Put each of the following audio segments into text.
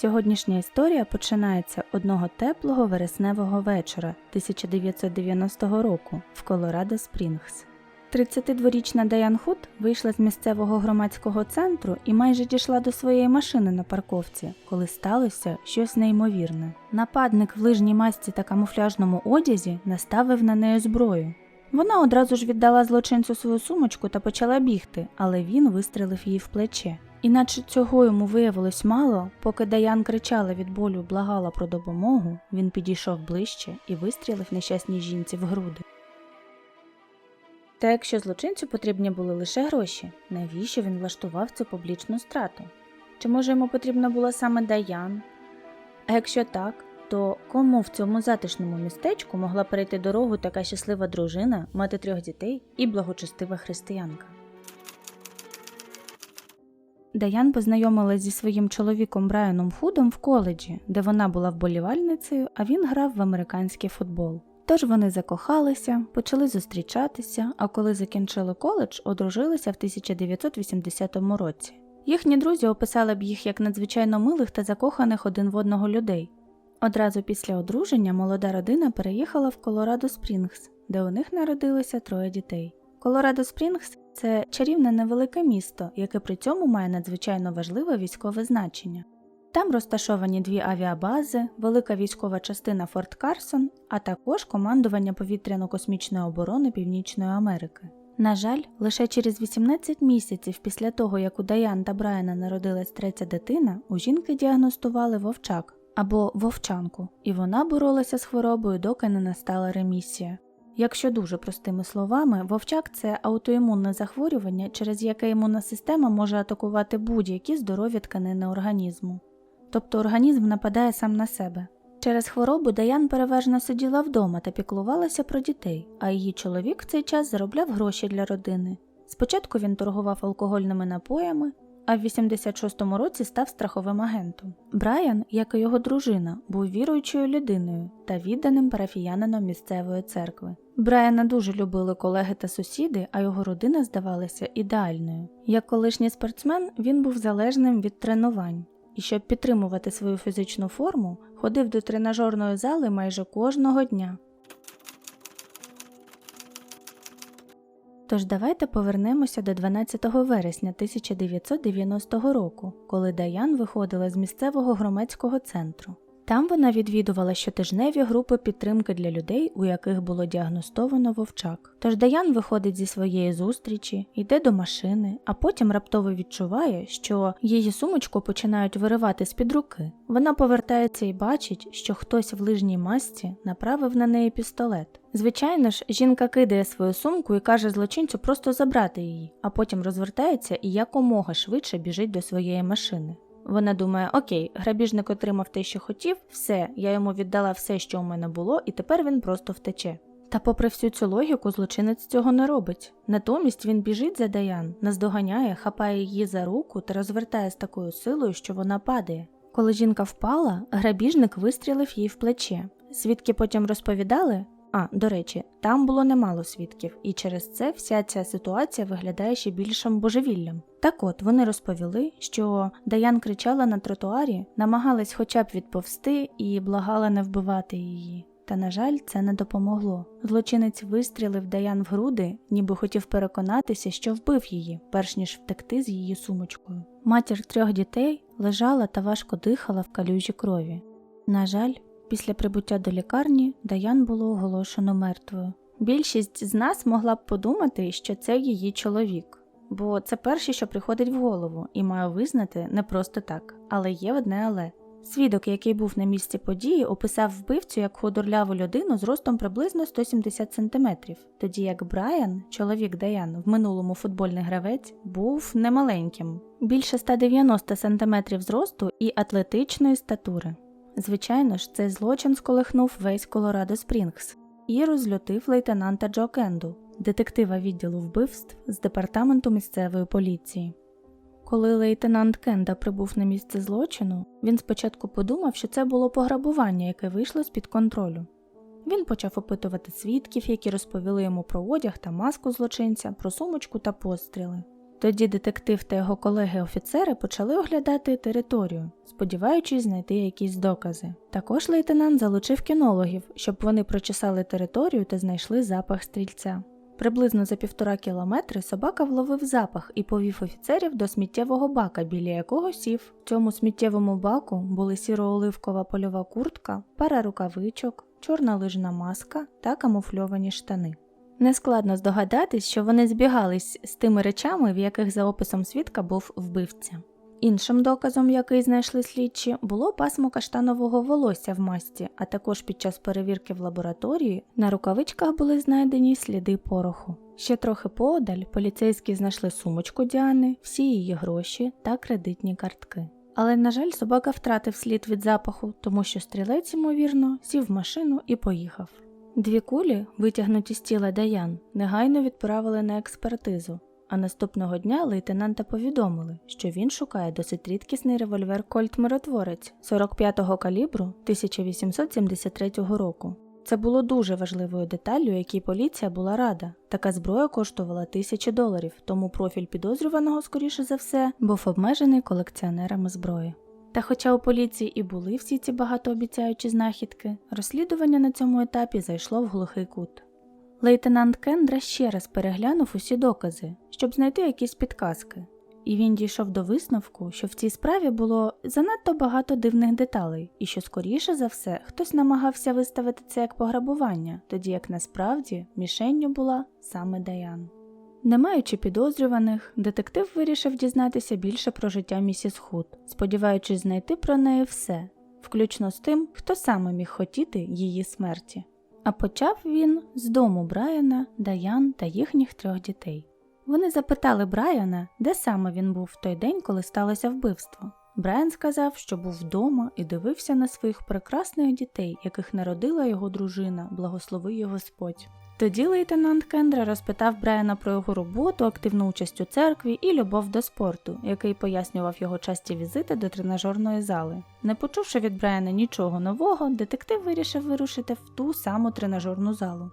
Сьогоднішня історія починається одного теплого вересневого вечора 1990 року в Колорадо Спрінгс. 32-річна Даян Худ вийшла з місцевого громадського центру і майже дійшла до своєї машини на парковці, коли сталося щось неймовірне. Нападник в лижній масці та камуфляжному одязі наставив на неї зброю. Вона одразу ж віддала злочинцю свою сумочку та почала бігти, але він вистрелив їй в плече. Іначе цього йому виявилось мало, поки Даян кричала від болю, благала про допомогу, він підійшов ближче і вистрілив нещасній жінці в груди. Та якщо злочинцю потрібні були лише гроші, навіщо він влаштував цю публічну страту? Чи може йому потрібна була саме Даян? А якщо так, то кому в цьому затишному містечку могла перейти дорогу така щаслива дружина, мати трьох дітей і благочестива християнка? Даян познайомилась зі своїм чоловіком Брайаном Худом в коледжі, де вона була вболівальницею, а він грав в американський футбол. Тож вони закохалися, почали зустрічатися, а коли закінчили коледж, одружилися в 1980 році. Їхні друзі описали б їх як надзвичайно милих та закоханих один в одного людей. Одразу після одруження молода родина переїхала в Колорадо Спрінгс, де у них народилося троє дітей. Колорадо Спрінгс це чарівне невелике місто, яке при цьому має надзвичайно важливе військове значення. Там розташовані дві авіабази, велика військова частина Форт Карсон, а також командування повітряно-космічної оборони Північної Америки. На жаль, лише через 18 місяців після того, як у Даян та Брайана народилась третя дитина, у жінки діагностували вовчак або вовчанку, і вона боролася з хворобою, доки не настала ремісія. Якщо дуже простими словами, вовчак це аутоімунне захворювання, через яке імунна система може атакувати будь-які здорові тканини організму. Тобто організм нападає сам на себе. Через хворобу Даян переважно сиділа вдома та піклувалася про дітей, а її чоловік в цей час заробляв гроші для родини. Спочатку він торгував алкогольними напоями, а в 86-му році став страховим агентом. Брайан, як і його дружина, був віруючою людиною та відданим парафіянином місцевої церкви. Брайана дуже любили колеги та сусіди, а його родина здавалася ідеальною. Як колишній спортсмен, він був залежним від тренувань і щоб підтримувати свою фізичну форму, ходив до тренажерної зали майже кожного дня. Тож давайте повернемося до 12 вересня 1990 року, коли Даян виходила з місцевого громадського центру. Там вона відвідувала щотижневі групи підтримки для людей, у яких було діагностовано вовчак. Тож Даян виходить зі своєї зустрічі, йде до машини, а потім раптово відчуває, що її сумочку починають виривати з під руки. Вона повертається і бачить, що хтось в лижній масці направив на неї пістолет. Звичайно ж, жінка кидає свою сумку і каже злочинцю просто забрати її, а потім розвертається і якомога швидше біжить до своєї машини. Вона думає: Окей, грабіжник отримав те, що хотів, все, я йому віддала все, що у мене було, і тепер він просто втече. Та, попри всю цю логіку, злочинець цього не робить. Натомість він біжить за Даян, наздоганяє, хапає її за руку та розвертає з такою силою, що вона падає. Коли жінка впала, грабіжник вистрілив їй в плече. Свідки потім розповідали, а, до речі, там було немало свідків, і через це вся ця ситуація виглядає ще більшим божевіллям. Так от вони розповіли, що Даян кричала на тротуарі, намагалась хоча б відповсти і благала не вбивати її. Та, на жаль, це не допомогло. Злочинець вистрілив Даян в груди, ніби хотів переконатися, що вбив її, перш ніж втекти з її сумочкою. Матір трьох дітей лежала та важко дихала в калюжі крові. На жаль, Після прибуття до лікарні Даян було оголошено мертвою. Більшість з нас могла б подумати, що це її чоловік, бо це перше, що приходить в голову, і маю визнати не просто так, але є одне але. Свідок, який був на місці події, описав вбивцю як худорляву людину з ростом приблизно 170 см, тоді як Брайан, чоловік Даян, в минулому футбольний гравець, був немаленьким, більше 190 см зросту і атлетичної статури. Звичайно ж, цей злочин сколихнув весь Колорадо Спрінгс і розлютив лейтенанта Джо Кенду, детектива відділу вбивств з департаменту місцевої поліції. Коли лейтенант Кенда прибув на місце злочину, він спочатку подумав, що це було пограбування, яке вийшло з під контролю. Він почав опитувати свідків, які розповіли йому про одяг та маску злочинця, про сумочку та постріли. Тоді детектив та його колеги-офіцери почали оглядати територію, сподіваючись знайти якісь докази. Також лейтенант залучив кінологів, щоб вони прочесали територію та знайшли запах стрільця. Приблизно за півтора кілометри собака вловив запах і повів офіцерів до сміттєвого бака, біля якого сів. В цьому сміттєвому баку були сіро-оливкова польова куртка, пара рукавичок, чорна лижна маска та камуфльовані штани. Нескладно здогадатись, що вони збігались з тими речами, в яких за описом свідка був вбивця. Іншим доказом, який знайшли слідчі, було пасмо каштанового волосся в масті, а також під час перевірки в лабораторії на рукавичках були знайдені сліди пороху. Ще трохи поодаль поліцейські знайшли сумочку Діани, всі її гроші та кредитні картки. Але, на жаль, собака втратив слід від запаху, тому що стрілець, ймовірно, сів в машину і поїхав. Дві кулі, витягнуті з тіла Даян, негайно відправили на експертизу, а наступного дня лейтенанта повідомили, що він шукає досить рідкісний револьвер Кольт Миротворець 45-го калібру 1873 року. Це було дуже важливою деталлю, якій поліція була рада. Така зброя коштувала тисячі доларів, тому профіль підозрюваного, скоріше за все, був обмежений колекціонерами зброї. Та хоча у поліції і були всі ці багатообіцяючі знахідки, розслідування на цьому етапі зайшло в глухий кут. Лейтенант Кендра ще раз переглянув усі докази, щоб знайти якісь підказки, і він дійшов до висновку, що в цій справі було занадто багато дивних деталей, і що, скоріше за все, хтось намагався виставити це як пограбування, тоді як насправді мішенню була саме Даян. Не маючи підозрюваних, детектив вирішив дізнатися більше про життя місіс Худ, сподіваючись знайти про неї все, включно з тим, хто саме міг хотіти її смерті. А почав він з дому Брайана, Даян та їхніх трьох дітей. Вони запитали Брайана, де саме він був в той день, коли сталося вбивство. Брайан сказав, що був вдома і дивився на своїх прекрасних дітей, яких народила його дружина, благослови його Господь. Тоді лейтенант Кендра розпитав Брайана про його роботу, активну участь у церкві і любов до спорту, який пояснював його часті візити до тренажерної зали. Не почувши від Брайана нічого нового, детектив вирішив вирушити в ту саму тренажерну залу.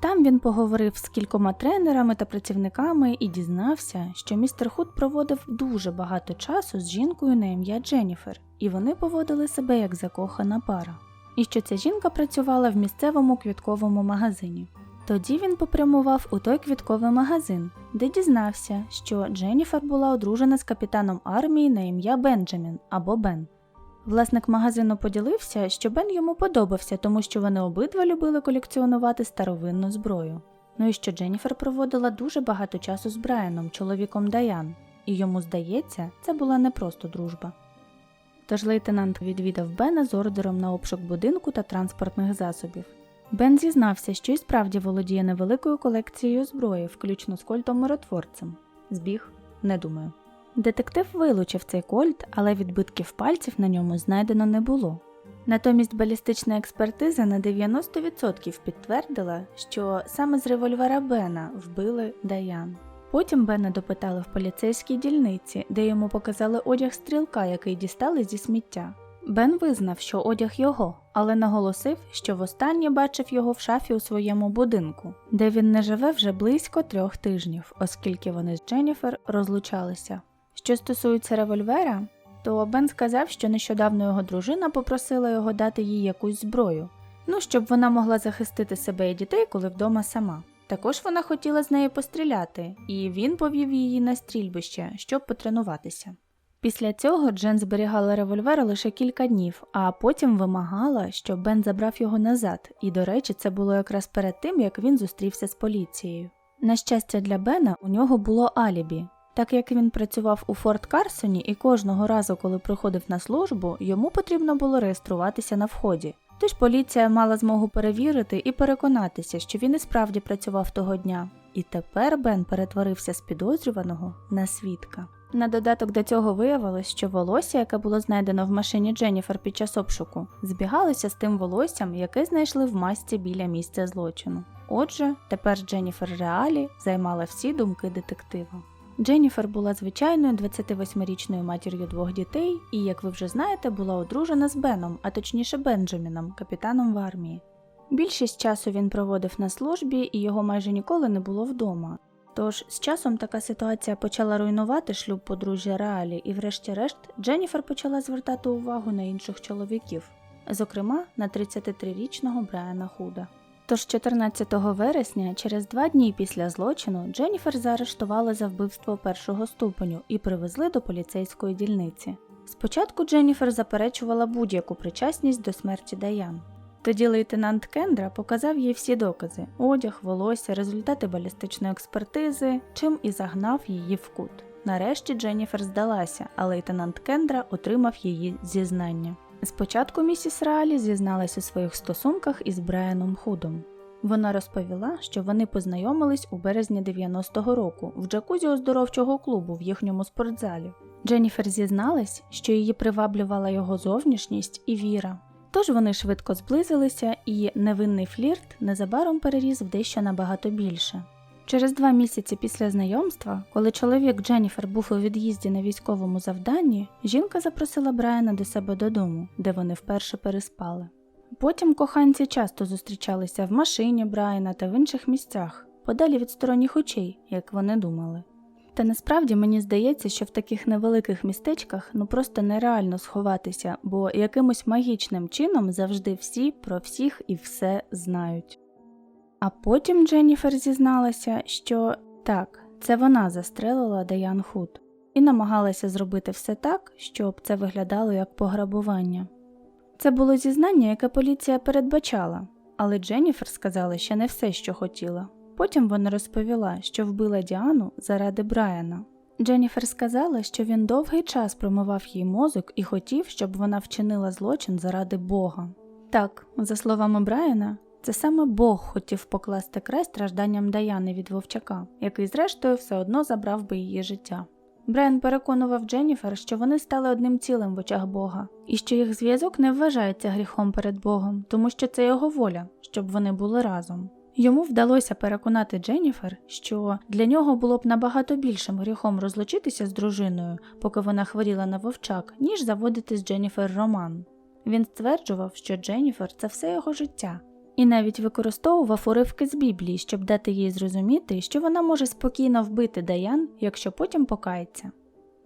Там він поговорив з кількома тренерами та працівниками і дізнався, що містер Худ проводив дуже багато часу з жінкою на ім'я Дженніфер, і вони поводили себе як закохана пара. І що ця жінка працювала в місцевому квітковому магазині. Тоді він попрямував у той квітковий магазин, де дізнався, що Дженніфер була одружена з капітаном армії на ім'я Бенджамін або Бен. Власник магазину поділився, що Бен йому подобався, тому що вони обидва любили колекціонувати старовинну зброю. Ну і що Дженніфер проводила дуже багато часу з Брайаном, чоловіком Даян, і йому здається, це була не просто дружба. Тож лейтенант відвідав Бена з ордером на обшук будинку та транспортних засобів. Бен зізнався, що і справді володіє невеликою колекцією зброї, включно з кольтом миротворцем. Збіг, не думаю. Детектив вилучив цей кольт, але відбитків пальців на ньому знайдено не було. Натомість балістична експертиза на 90% підтвердила, що саме з револьвера Бена вбили Даян. Потім Бена допитали в поліцейській дільниці, де йому показали одяг стрілка, який дістали зі сміття. Бен визнав, що одяг його, але наголосив, що востаннє бачив його в шафі у своєму будинку, де він не живе вже близько трьох тижнів, оскільки вони з Дженніфер розлучалися. Що стосується револьвера, то Бен сказав, що нещодавно його дружина попросила його дати їй якусь зброю, ну щоб вона могла захистити себе і дітей, коли вдома сама. Також вона хотіла з нею постріляти, і він повів її на стрільбище, щоб потренуватися. Після цього Джен зберігала револьвер лише кілька днів, а потім вимагала, щоб Бен забрав його назад, і, до речі, це було якраз перед тим, як він зустрівся з поліцією. На щастя для Бена, у нього було алібі. Так як він працював у Форт Карсоні і кожного разу, коли приходив на службу, йому потрібно було реєструватися на вході. Тож поліція мала змогу перевірити і переконатися, що він і справді працював того дня. І тепер Бен перетворився з підозрюваного на свідка. На додаток до цього виявилось, що волосся, яке було знайдено в машині Дженніфер під час обшуку, збігалося з тим волоссям, яке знайшли в масці біля місця злочину. Отже, тепер Дженніфер Реалі займала всі думки детектива. Дженніфер була звичайною 28-річною матір'ю двох дітей і, як ви вже знаєте, була одружена з Беном, а точніше Бенджаміном, капітаном в армії. Більшість часу він проводив на службі і його майже ніколи не було вдома. Тож з часом така ситуація почала руйнувати шлюб подружжя Реалі, і, врешті-решт, Дженніфер почала звертати увагу на інших чоловіків, зокрема на 33-річного Брайана Худа. Тож 14 вересня, через два дні після злочину, Дженніфер заарештували за вбивство першого ступеню і привезли до поліцейської дільниці. Спочатку Дженніфер заперечувала будь-яку причасність до смерті Даян. Тоді лейтенант Кендра показав їй всі докази одяг, волосся, результати балістичної експертизи, чим і загнав її в кут. Нарешті Дженніфер здалася, а лейтенант Кендра отримав її зізнання. Спочатку місіс Раалі зізналась у своїх стосунках із Брайаном Худом. Вона розповіла, що вони познайомились у березні 90-го року в джакузі оздоровчого клубу в їхньому спортзалі. Дженніфер зізналась, що її приваблювала його зовнішність і віра. Тож вони швидко зблизилися, і невинний флірт незабаром переріс в дещо набагато більше. Через два місяці після знайомства, коли чоловік Дженніфер був у від'їзді на військовому завданні, жінка запросила Брайана до себе додому, де вони вперше переспали. Потім коханці часто зустрічалися в машині Брайана та в інших місцях, подалі від сторонніх очей, як вони думали. Та насправді мені здається, що в таких невеликих містечках ну просто нереально сховатися, бо якимось магічним чином завжди всі про всіх і все знають. А потім Дженніфер зізналася, що так, це вона застрелила Даян Худ і намагалася зробити все так, щоб це виглядало як пограбування. Це було зізнання, яке поліція передбачала, але Дженніфер сказала ще не все, що хотіла. Потім вона розповіла, що вбила Діану заради Брайана. Дженніфер сказала, що він довгий час промивав їй мозок і хотів, щоб вона вчинила злочин заради Бога. Так, за словами Брайана, це саме Бог хотів покласти край стражданням Даяни від вовчака, який, зрештою, все одно забрав би її життя. Брайан переконував Дженніфер, що вони стали одним цілим в очах Бога, і що їх зв'язок не вважається гріхом перед Богом, тому що це його воля, щоб вони були разом. Йому вдалося переконати Дженніфер, що для нього було б набагато більшим гріхом розлучитися з дружиною, поки вона хворіла на вовчак, ніж заводити з Дженніфер роман. Він стверджував, що Дженніфер це все його життя, і навіть використовував уривки з Біблії, щоб дати їй зрозуміти, що вона може спокійно вбити Даян, якщо потім покається.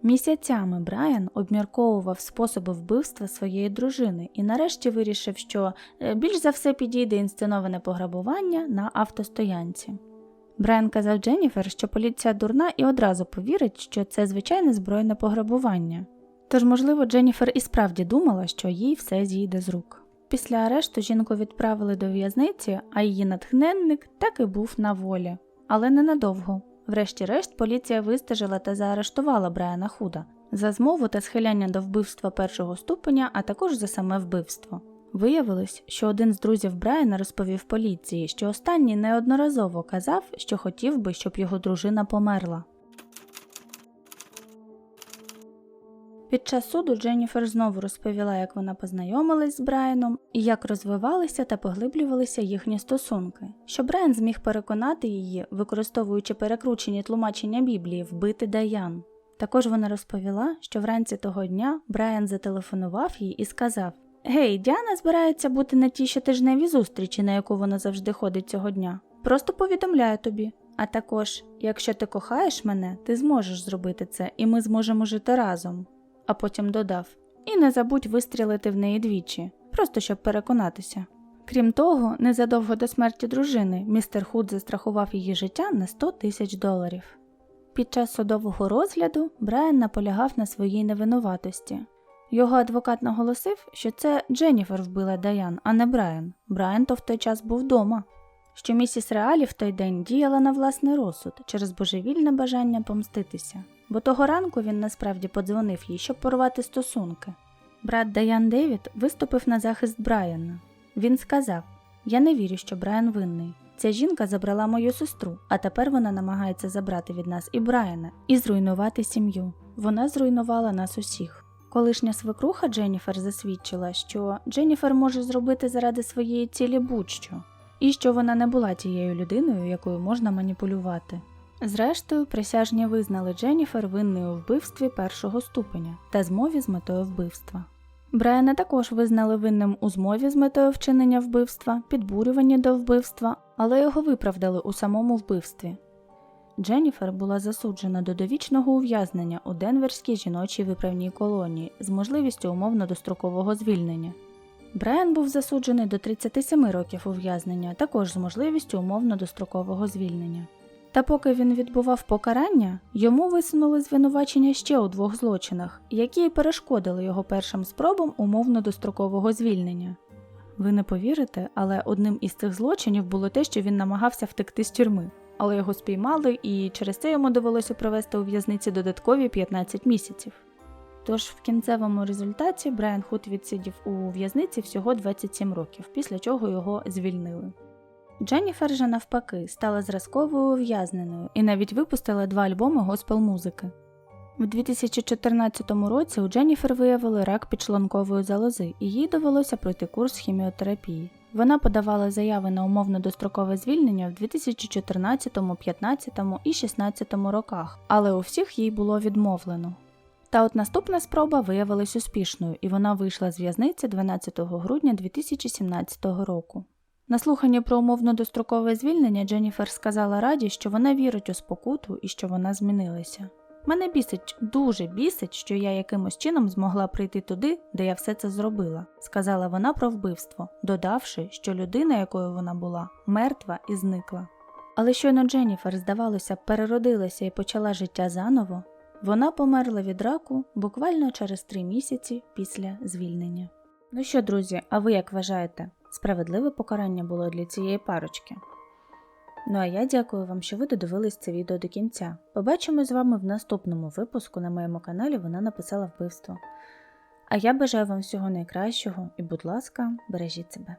Місяцями Брайан обмірковував способи вбивства своєї дружини і нарешті вирішив, що е, більш за все підійде інсценоване пограбування на автостоянці. Брайан казав Дженніфер, що поліція дурна і одразу повірить, що це звичайне збройне пограбування. Тож, можливо, Дженніфер і справді думала, що їй все зійде з рук. Після арешту жінку відправили до в'язниці, а її натхненник так і був на волі, але ненадовго. Врешті-решт, поліція вистежила та заарештувала Брайана Худа за змову та схиляння до вбивства першого ступеня, а також за саме вбивство. Виявилось, що один з друзів Брайана розповів поліції, що останній неодноразово казав, що хотів би, щоб його дружина померла. Під час суду Дженніфер знову розповіла, як вона познайомилась з Брайаном і як розвивалися та поглиблювалися їхні стосунки, що Брайан зміг переконати її, використовуючи перекручені тлумачення Біблії, вбити Даян. Також вона розповіла, що вранці того дня Брайан зателефонував їй і сказав: Гей, Діана збирається бути на тій щотижневій зустрічі, на яку вона завжди ходить цього дня. Просто повідомляю тобі. А також, якщо ти кохаєш мене, ти зможеш зробити це, і ми зможемо жити разом а потім додав: І не забудь вистрілити в неї двічі, просто щоб переконатися. Крім того, незадовго до смерті дружини містер Худ застрахував її життя на 100 тисяч доларів. Під час судового розгляду Брайан наполягав на своїй невинуватості. Його адвокат наголосив, що це Дженніфер вбила Даян, а не Брайан. Брайан то в той час був вдома. Що місіс Реалі в той день діяла на власний розсуд через божевільне бажання помститися бо того ранку він насправді подзвонив їй, щоб порвати стосунки. Брат Даян Девід виступив на захист Брайана. Він сказав: Я не вірю, що Брайан винний. Ця жінка забрала мою сестру, а тепер вона намагається забрати від нас і Брайана і зруйнувати сім'ю. Вона зруйнувала нас усіх. Колишня свекруха Дженніфер засвідчила, що Дженніфер може зробити заради своєї цілі будь-що, і що вона не була тією людиною, якою можна маніпулювати. Зрештою, присяжні визнали Дженніфер винною у вбивстві першого ступеня та змові з метою вбивства. Брайана також визнали винним у змові з метою вчинення вбивства, підбурюванні до вбивства, але його виправдали у самому вбивстві. Дженніфер була засуджена до довічного ув'язнення у Денверській жіночій виправній колонії з можливістю умовно дострокового звільнення. Брайан був засуджений до 37 років ув'язнення, також з можливістю умовно дострокового звільнення. Та поки він відбував покарання, йому висунули звинувачення ще у двох злочинах, які й перешкодили його першим спробам умовно дострокового звільнення. Ви не повірите, але одним із цих злочинів було те, що він намагався втекти з тюрми, але його спіймали, і через це йому довелося провести у в'язниці додаткові 15 місяців. Тож в кінцевому результаті Брайан Худ відсидів у в'язниці всього 27 років, після чого його звільнили. Дженніфер же навпаки стала зразковою ув'язненою і навіть випустила два альбоми госпел-музики. У 2014 році у Дженніфер виявили рак підшлункової залози, і їй довелося пройти курс хіміотерапії. Вона подавала заяви на умовно дострокове звільнення в 2014, 2015 і 2016 роках, але у всіх їй було відмовлено. Та от наступна спроба виявилась успішною, і вона вийшла з в'язниці 12 грудня 2017 року. На слуханні про умовно дострокове звільнення Дженніфер сказала Раді, що вона вірить у спокуту і що вона змінилася. Мене бісить, дуже бісить, що я якимось чином змогла прийти туди, де я все це зробила, сказала вона про вбивство, додавши, що людина, якою вона була, мертва і зникла. Але щойно Дженніфер, здавалося, переродилася і почала життя заново, вона померла від раку буквально через три місяці після звільнення. Ну що, друзі, а ви як вважаєте, справедливе покарання було для цієї парочки? Ну а я дякую вам, що ви додивились це відео до кінця. Побачимось з вами в наступному випуску на моєму каналі Вона написала вбивство. А я бажаю вам всього найкращого і, будь ласка, бережіть себе.